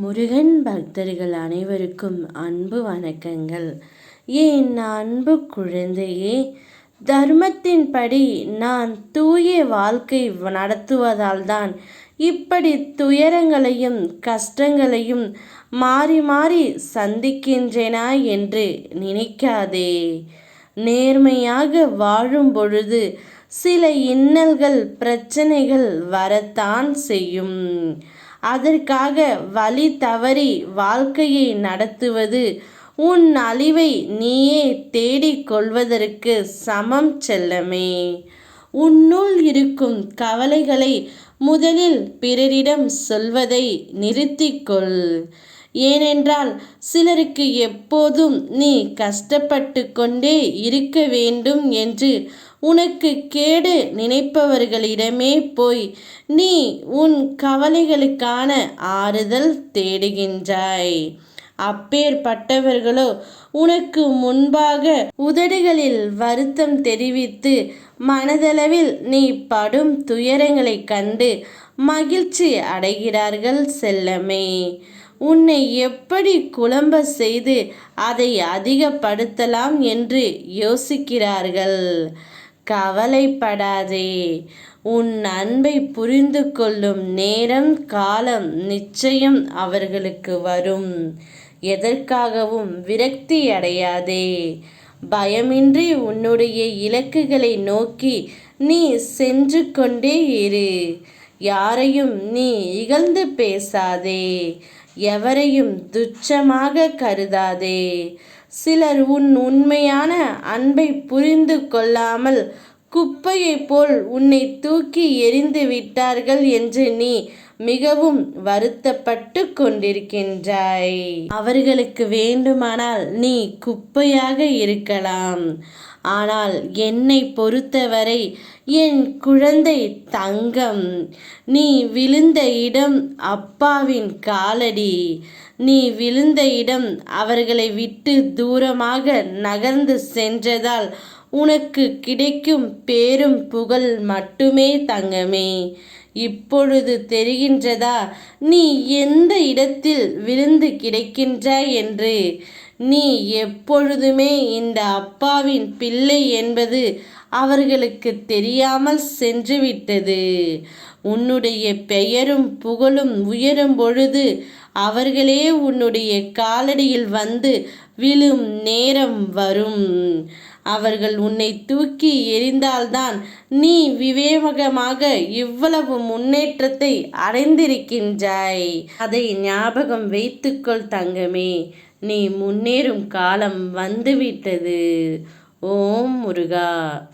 முருகன் பக்தர்கள் அனைவருக்கும் அன்பு வணக்கங்கள். என் அன்பு குழந்தையே தர்மத்தின்படி நான் தூய வாழ்க்கை நடத்துவதால் தான் இப்படி துயரங்களையும் கஷ்டங்களையும் மாறி மாறி சந்திக்கின்றேனா என்று நினைக்காதே. நேர்மையாக வாழும் பொழுது சில இன்னல்கள் பிரச்சனைகள் வரத்தான் செய்யும். அதற்காக வழி தவறி வாழ்க்கையை நடத்துவது. உன் அழிவை நீயே தேடிக் கொள்வதற்கு சமம் செல்லமே. உன்னுள் இருக்கும் கவலைகளை முதலில் பிறரிடம் சொல்வதை நிறுத்திக்கொள் ஏனென்றால் சிலருக்கு எப்போதும் நீ கஷ்டப்பட்டு கொண்டே இருக்க வேண்டும் என்று உனக்கு கேடு நினைப்பவர்களிடமே போய் நீ உன் கவலைகளுக்கான ஆறுதல் தேடுகின்றாய். அப்பேற்பட்டவர்களோ உனக்கு முன்பாக உதடுகளில் வருத்தம் தெரிவித்து மனதளவில் நீ படும் துயரங்களைக் கண்டு மகிழ்ச்சி அடைகிறார்கள் செல்லமே. உன்னை எப்படி குழம்ப செய்து அதை அதிகப்படுத்தலாம் என்று யோசிக்கிறார்கள். கவலைப்படாதே. உன் அன்பை புரிந்து கொள்ளும் நேரம் காலம் நிச்சயம் அவர்களுக்கு வரும். எதற்காகவும் விரக்தி அடையாதே. பயமின்றி உன்னுடைய இலக்குகளை நோக்கி நீ சென்று கொண்டே இரு. யாரையும் நீ இகழ்ந்து பேசாதே. எவரையும் துச்சமாக கருதாதே. சிலர் உன் உண்மையான அன்பை புரிந்து கொள்ளாமல் குப்பையைப் போல் உன்னை தூக்கி எறிந்து விட்டார்கள் என்று நீ மிகவும் வருத்தப்பட்டு கொண்டிருக்கின்றாய். அவர்களுக்கு வேண்டுமானால் நீ குப்பையாக இருக்கலாம். ஆனால் என்னை பொறுத்தவரை என் குழந்தை தங்கம். நீ விழுந்த இடம் அப்பாவின் காலடி. நீ விழுந்த இடம் அவர்களை விட்டு தூரமாக நகர்ந்து சென்றதால் உனக்கு கிடைக்கும் பேரும் புகழ் மட்டுமே தங்கமே. இப்பொழுது தெரிகின்றதா? நீ எந்த இடத்தில் விழுந்து கிடக்கின்றாய் என்று? நீ எப்பொழுதுமே இந்த அப்பாவின் பிள்ளை என்பது அவர்களுக்கு தெரியாமல் சென்றுவிட்டது. உன்னுடைய பெயரும் புகழும் உயரும் பொழுது அவர்களே உன்னுடைய காலடியில் வந்து விழும் நேரம் வரும். அவர்கள் உன்னை தூக்கி எறிந்தால்தான் நீ விவேகமாக இவ்வளவு முன்னேற்றத்தை அடைந்திருக்கின்றாய். அதை ஞாபகம் வைத்துக்கொள் தங்கமே நீ முன்னேறும் காலம் வந்துவிட்டது. ஓம் முருகா.